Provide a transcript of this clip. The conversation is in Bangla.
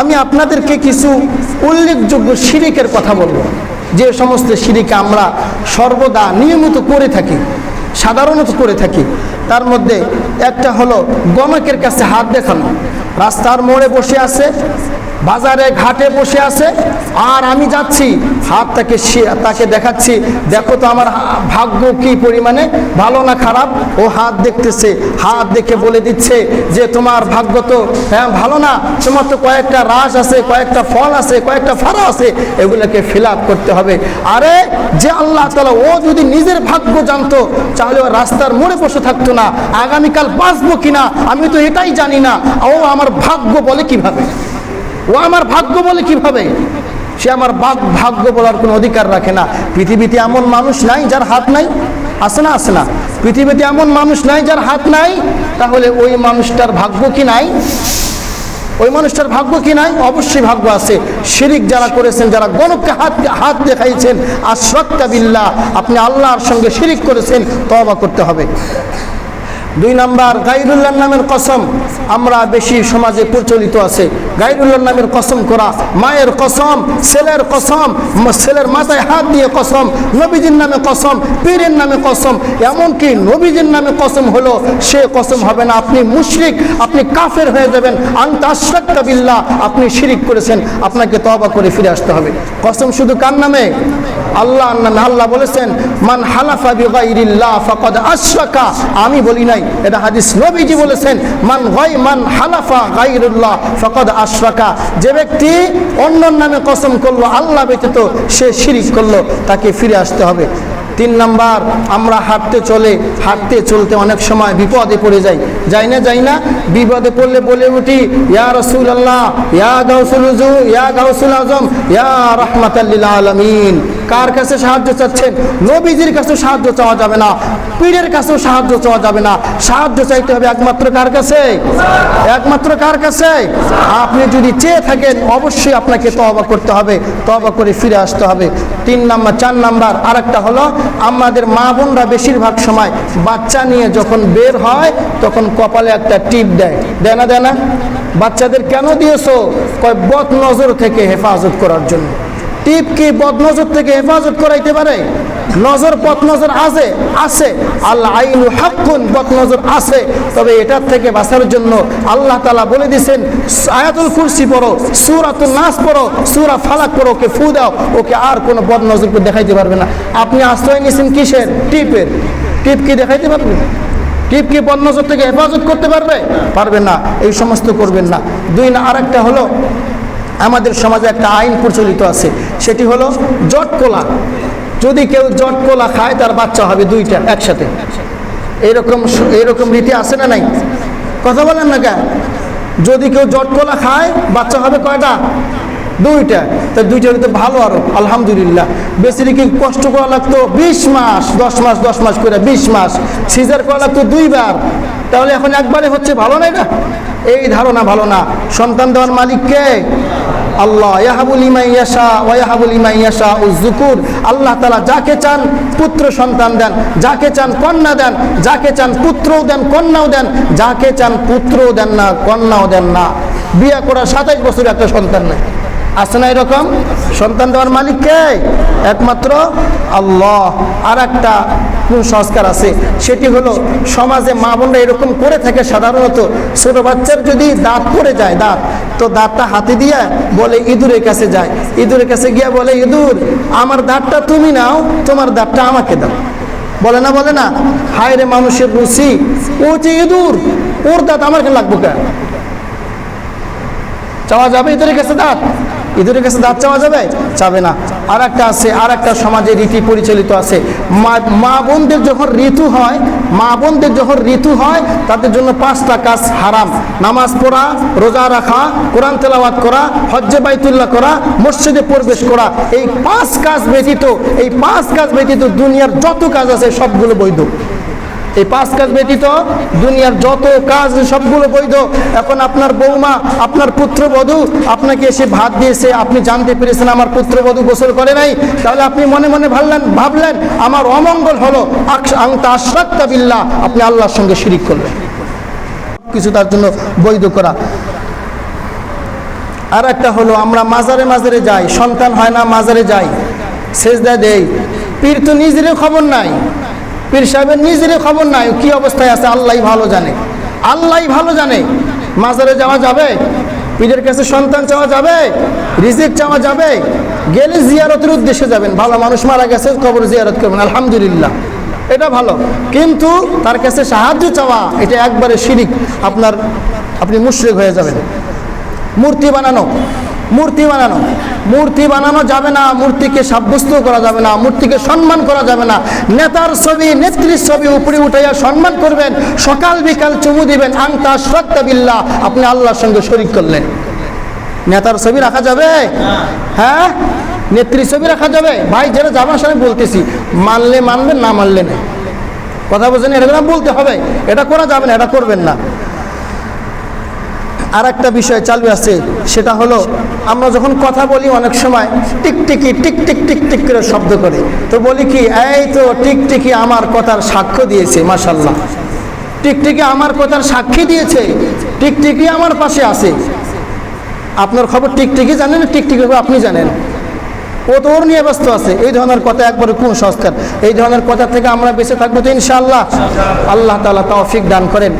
আমি আপনাদেরকে কিছু উল্লেখযোগ্য শিরিকের কথা বলব। যে সমস্ত শিরিকে আমরা সর্বদা নিয়মিত করে থাকি, সাধারণত করে থাকি। তার মধ্যে একটা হলো গণকের কাছে হাত দেখানো। রাস্তার মোড়ে বসে আছে বাজারে ঘাটে বসে আছে, আর আমি যাচ্ছি, হাত তাকে তাকে দেখাচ্ছি, দেখো তো আমার ভাগ্য কি পরিমাণে, ভালো না খারাপ? ও হাত দেখতেছে, হাত দেখে বলে দিচ্ছে যে তোমার ভাগ্য তো হ্যাঁ ভালো না, তোমার তো কয়েকটা রাস আছে, কয়েকটা ফল আছে, কয়েকটা ফাড়া আছে, এগুলোকে ফিল করতে হবে। আরে, যে আল্লাহ তালা ও যদি নিজের ভাগ্য জানতো, তাহলে ও রাস্তার মোড়ে বসে থাকতো না, আগামীকাল বাঁচবো কিনা, আমি তো এটাই জানি না, ও আমার ভাগ্য বলে কীভাবে? ও আমার ভাগ্য বলে কীভাবে? সে আমার ভাগ- ভাগ্য বলার কোনো অধিকার রাখে না। পৃথিবীতে এমন মানুষ নাই যার হাত নাই। আসে না আসে না? পৃথিবীতে এমন মানুষ নাই যার হাত নাই। তাহলে ওই মানুষটার ভাগ্য কি নাই? ওই মানুষটার ভাগ্য কি নাই? অবশ্যই ভাগ্য আছে। শিরিক যারা করেছেন, যারা গণককে হাত হাত দেখাইছেন আশ্রক্তা বিল্লাহ, আপনি আল্লাহর সঙ্গে শিরিক করেছেন তবা করতে হবে। দুই নাম্বার গাইরুল্লাহ নামের কসম। আমরা বেশি সমাজে প্রচলিত আছে। গাইরুল্লাহ নামের কসম করা, মায়ের কসম, ছেলের কসম ছেলের মাথায় হাত দিয়ে কসম, নবীজির নামে কসম, পীরের নামে কসম, এমনকি নবীজির নামে কসম হলো সে কসম হবে না। আপনি মুশরিক, আপনি কাফের হয়ে যাবেন। আংতা আশরাক্কা বিল্লাহ, আপনি শিরিক করেছেন। আপনাকে তবা করে ফিরে আসতে হবে। কসম শুধু কার নামে? আল্লাহ নামে আল্লাহ বলেছেন, মান হালাফা বিগাইরিল্লাহ ফাকাদ আশরাকা। আমি বলি নাই এটা হাদিস নবীজি বলেছেন, মান মান গাইরুল্লাহ ফাকাদ আশরাকা যে ব্যক্তি নামে কসম করল, আল্লাহ ব্যতীত সে শিরিক করল, তাকে ফিরে আসতে হবে। তিন নাম্বার, আমরা হাঁটতে চলে, হাঁটতে চলতে অনেক সময় বিপদে পড়ে যাই। যাই না যাই না, বিপদে পড়লে বলে উঠি, ইয়া রসুল আল্লাহ ইয়া গাউসুল ইয়া গাউসুল আজম ইয়া রহমাতাল্লিল আলমিন। কার কাছে সাহায্য চাচ্ছেন? নবীজির কাছে সাহায্য চাওয়া যাবে না। পীরের কাছেও সাহায্য চাওয়া যাবে না। সাহায্য চাইতে হবে একমাত্র কার কাছে? একমাত্র কার কাছে? আপনি যদি চেয়ে থাকেন, অবশ্যই আপনাকে তবা করতে হবে। তবা করে ফিরে আসতে হবে। তিন নাম্বার, চার নাম্বার আর একটা হলো, আমাদের মা বোনরা বেশিরভাগ সময় বাচ্চা নিয়ে যখন বের হয়, তখন কপালে একটা টিপ দেয়। দেয় না দেয় না? বাচ্চাদের কেন দিয়েছ? কয় বদ নজর থেকে হেফাজত করার জন্য। টিপ কি বদনজর থেকে হেফাজত করাইতে পারে। নজর পথ নজর আছে আছে। আল্লাহ আইনু হাক্কুন পথ নজর আছে। তবে এটার থেকে বাঁচার জন্য আল্লাহ তালা বলে দিয়েছেন, আয়াতুল কুরসি পড়ো সুরাতুল নাস পড়ো, সুরা ফালাক পড়ো, ওকে ফু দাও, ওকে আর কোনো বদনজরকে দেখাইতে পারবে না। আপনি আশ্রয় নিয়েছেন কিসের? টিপের। টিপ কি দেখাইতে পারবে? টিপ কি বদ নজর থেকে হেফাজত করতে পারবে? পারবে না, এই সমস্ত করবেন না। দুই না আরেকটা হলো আমাদের সমাজে একটা আইন প্রচলিত আছে, সেটি হলো জটকোলা যদি কেউ জটকোলা খায়, তার বাচ্চা হবে দুইটা একসাথে। এরকম এরকম রীতি আছে না নাই? কথা বলেন না কেন? যদি কেউ জটকোলা খায়, বাচ্চা হবে কয়টা? দুইটা। তা দুইটা তো ভালো আরও, আলহামদুলিল্লাহ। বেশি কি কষ্ট করা লাগতো? বিশ মাস, দশ মাস দশ মাস করে বিশ মাস। সিজার করা লাগতো দুইবার। তাহলে এখন একবারে হচ্ছে ভালো না এটা? এই ধারণা ভালো না। সন্তান দেওয়ার মালিককে আল্লাহ। ইয়াহাবুল ইমাই ইয়াশা ওয়াহাবুল ইমাই ইয়াশা ও জুকুর আল্লাহ তালা যাকে চান পুত্র সন্তান দেন, যাকে চান কন্যা দেন, যাকে চান পুত্রও দেন, কন্যাও দেন, যাকে চান পুত্রও দেন না, কন্যাও দেন না। বিয়ে করার সাতাইশ বছর একটা সন্তান নেই। আছে না এরকম? সন্তান দেওয়ার মালিককে একমাত্র আল্লাহ। আর একটা সংস্কার আছে। সেটি হলো সমাজে মা বোনরা এরকম করে থাকে সাধারণত। ছোট বাচ্চার যদি দাঁত পড়ে যায়, দাঁত, তো দাঁতটা হাতে দিয়ে বলে ইঁদুরের কাছে যায়। ইঁদুরের কাছে গিয়ে বলে, ইঁদুর, আমার দাঁতটা তুমি নাও, তোমার দাঁতটা আমাকে দাও। বলে না বলে না, হায় রে মানুষের রুচি, ও যে ইঁদুর, ওর দাঁত আমার লাগবো কেন? চাওয়া যাবে ইঁদুরের কাছে দাঁত? ইঁদুরের কাছে দাঁত চাওয়া যাবে? চাবে না। আর একটা আছে আর একটা সমাজে রীতি পরিচালিত আছে। মা বোনদের যখন ঋতু হয়, মা বোনদের যখন ঋতু হয়, তাদের জন্য পাঁচটা কাজ হারাম। নামাজ পড়া, রোজা রাখা, কোরআন তেলাওয়াত করা, হজ্জে বাইতুল্লাহ করা, মসজিদে প্রবেশ করা, এই পাঁচ কাজ ব্যতীত, এই পাঁচ কাজ ব্যতীত দুনিয়ার যত কাজ আছে সবগুলো বৈধ। এই পাঁচ কাজ ব্যতীত দুনিয়ার যত কাজ সবগুলো বৈধ। এখন আপনার বৌমা, আপনার পুত্রবধূ, আপনাকে এসে ভাত দিয়েছে, আপনি জানতে পেরেছেন আমার পুত্রবধূ গোসল করে নাই। তাহলে আপনি মনে মনে ভাবলেন ভাবলেন, আমার অমঙ্গল হলো বিল্লাহ। আপনি আল্লাহর সঙ্গে শিরিক করলেন। কিছু তার জন্য বৈধ করা। আর একটা হলো, আমরা মাজারে মাজারে যাই, সন্তান হয় না মাজারে যাই, সেজদা দেই। পীর তো নিজেরও খবর নাই। পীর সাহেবের নিজেরও খবর নাই, কি অবস্থায় আছে আল্লাহ ভালো জানে। আল্লাহ ভালো জানে। মাজারে যাওয়া যাবে, পীরের কাছে সন্তান চাওয়া যাবে, রিজিক চাওয়া যাবে, গেলে জিয়ারতের উদ্দেশ্যে যাবেন। ভালো মানুষ মারা গেছে, কবর জিয়ারত করবেন, আলহামদুলিল্লাহ। এটা ভালো। কিন্তু তার কাছে সাহায্য চাওয়া, এটা একবারে শিরিক। আপনার, আপনি মুশরিক হয়ে যাবেন। মূর্তি বানানো। মূর্তি বানানো। মূর্তি বানানো যাবে না, মূর্তিকে সাব্যস্ত করা যাবে না, মূর্তিকে সম্মান করা যাবে না। নেতার ছবি, নেত্রীর ছবি উপরে উঠাইয়া সম্মান করবেন, সকাল বিকাল চুমু দিবেন আংতা শ্রদ্ধা বিল্লাহ, আপনি আল্লাহর সঙ্গে শরিক করলেন। নেতার ছবি রাখা যাবে? হ্যাঁ? নেত্রী ছবি রাখা যাবে? ভাই, যেটা যাবার সময় বলতেছি। মানলে মানবেন, না মানলে না। কথা বলছেন এটা বলতে হবে। এটা করা যাবে না, এটা করবেন না। আর একটা বিষয় চালু আছে, সেটা হলো আমরা যখন কথা বলি অনেক সময় টিকটিকি টিক টিক টিক টিক করে শব্দ করে। তো বলি কি, এই তো টিকটিকি আমার কথার সাক্ষ্য দিয়েছে মাসাল্লাহ টিকটিকি আমার কথার সাক্ষী দিয়েছে টিকটিকি আমার পাশে আছে। আপনার খবর টিকটিকি জানেন টিকটিকি খবর আপনি জানেন? ও তো ওর নিয়ে ব্যস্ত আছে, এই ধরনের কথা একবারে কোন সংস্কার? এই ধরনের কথা থেকে আমরা বেঁচে থাকব তো ইনশাআল্লাহ। আল্লাহ তালা তৌফিক দান করেন।